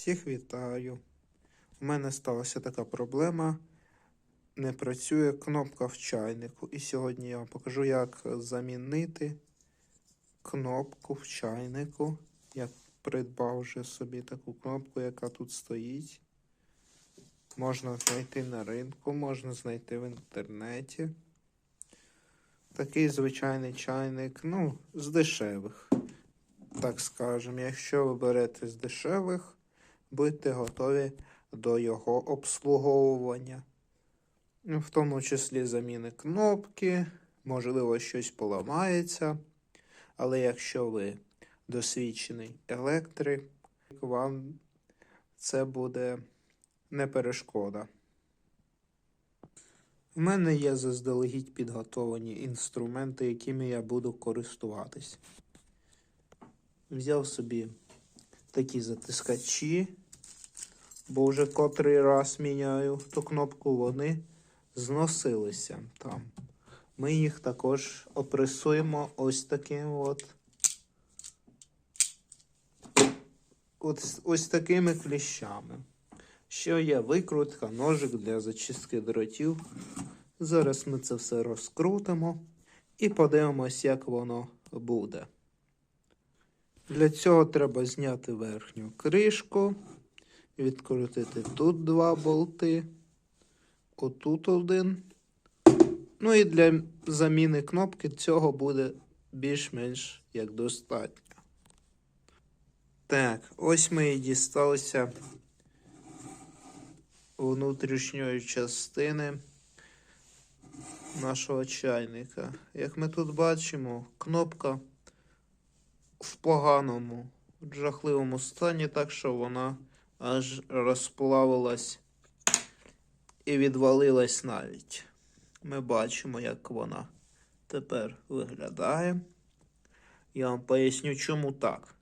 Всіх вітаю. У мене сталася така проблема. Не працює кнопка в чайнику. І сьогодні я вам покажу, як замінити кнопку в чайнику. Я придбав вже собі таку кнопку, яка тут стоїть. Можна знайти на ринку, можна знайти в інтернеті. Такий звичайний чайник, ну, з дешевих так скажемо, якщо ви берете з дешевих, будьте готові до його обслуговування. В тому числі заміни кнопки, можливо, щось поламається. Але якщо ви досвідчений електрик, вам це буде не перешкода. У мене є заздалегідь підготовлені інструменти, якими я буду користуватись. Взяв собі такі затискачі, бо вже котрий раз міняю ту кнопку, вони зносилися там. Ми їх також опресуємо ось таким от. Ось, ось такими кліщами. Ще є викрутка, ножик для зачистки дротів. Зараз ми це все розкрутимо і подивимось, як воно буде. Для цього треба зняти верхню кришку, відкрутити тут два болти, отут один. Ну і для заміни кнопки цього буде більш-менш як достатньо. Так, ось ми і дісталися внутрішньої частини нашого чайника. Як ми тут бачимо, кнопка в поганому, жахливому стані, так що вона аж розплавилась і відвалилась навіть. Ми бачимо, як вона тепер виглядає. Я вам поясню, чому так.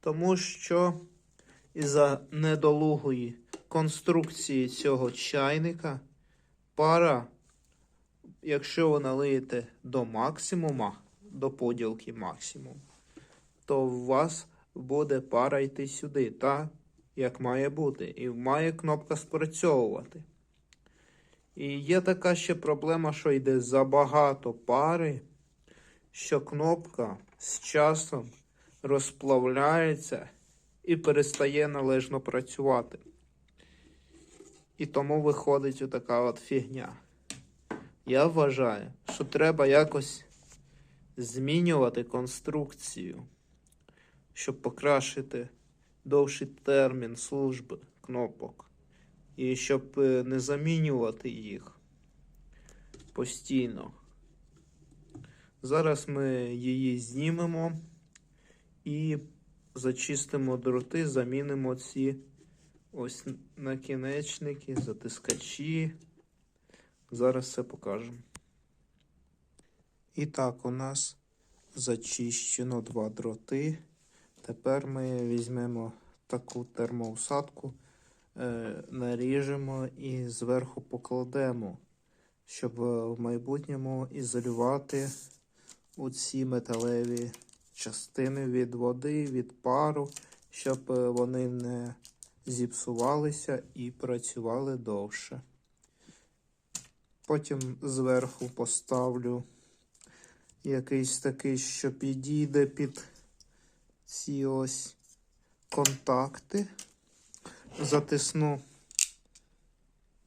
Тому що із-за недолугої конструкції цього чайника пара, якщо ви налиєте до максимума, до поділки максимум, то у вас буде пара йти сюди, так, як має бути. І має кнопка спрацьовувати. І є така ще проблема, що йде забагато пари, що кнопка з часом розплавляється і перестає належно працювати. І тому виходить отака от фігня. Я вважаю, що треба якось змінювати конструкцію щоб покращити довший термін служби кнопок. І щоб е, не замінювати їх постійно. Зараз ми її знімемо і зачистимо дроти, замінимо ці ось накінечники, затискачі. Зараз все покажемо. І так, у нас зачищено два дроти. Тепер ми візьмемо таку термоусадку, е, наріжемо і зверху покладемо, щоб в майбутньому ізолювати оці металеві частини від води, від пару, щоб е, вони не зіпсувалися і працювали довше. Потім зверху поставлю якийсь такий, що підійде під ці ось контакти. Затисну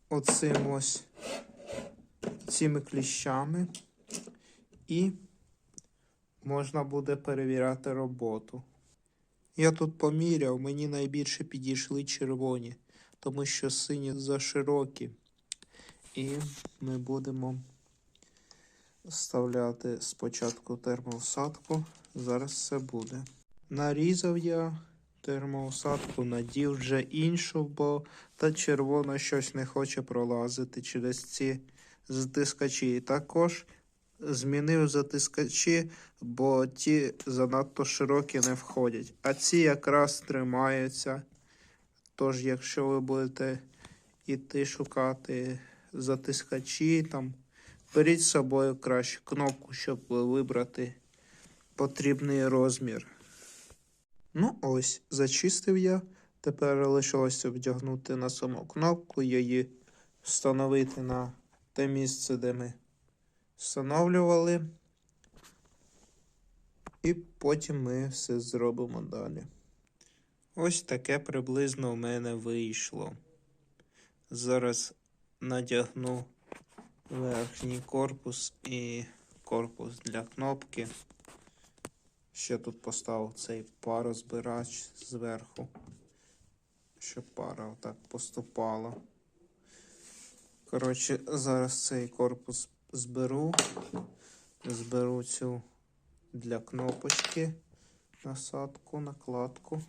оцим ось цими кліщами і можна буде перевіряти роботу. Я тут поміряв, мені найбільше підійшли червоні, тому що сині заширокі. І ми будемо вставляти спочатку термоусадку, зараз все буде. Нарізав я термоусадку, надів вже іншу, бо та червона щось не хоче пролазити через ці затискачі. І також змінив затискачі, бо ті занадто широкі не входять. А ці якраз тримаються. Тож, якщо ви будете йти шукати затискачі, там, беріть з собою краще кнопку, щоб вибрати потрібний розмір. Ну ось, зачистив я Тепер лишилося вдягнути на саму кнопку, її встановити на те місце, де ми встановлювали. І потім ми все зробимо далі. Ось таке приблизно у мене вийшло. Зараз надягну верхній корпус і корпус для кнопки. Ще тут поставив цей парозбирач зверху, щоб пара отак поступала. Коротше, зараз цей корпус зберу. Зберу цю для кнопочки насадку, накладку.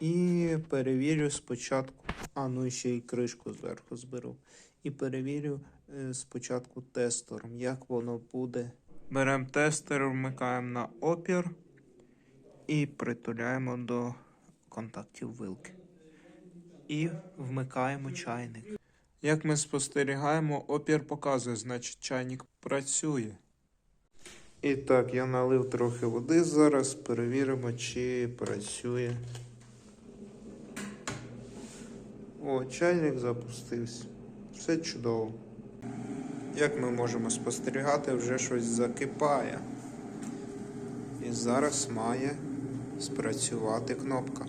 І перевірю спочатку. А, ну і ще й кришку зверху зберу. І перевірю е, спочатку тестером, як воно буде. Беремо тестер, вмикаємо на опір і притуляємо до контактів вилки. І вмикаємо чайник. Як ми спостерігаємо, опір показує, значить чайник працює. І так, я налив трохи води зараз, перевіримо, чи працює. О, чайник запустився. Все чудово. Як ми можемо спостерігати, вже щось закипає. І зараз має спрацювати кнопка.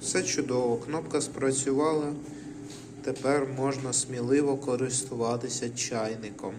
Все чудово, кнопка спрацювала. Тепер можна сміливо користуватися чайником.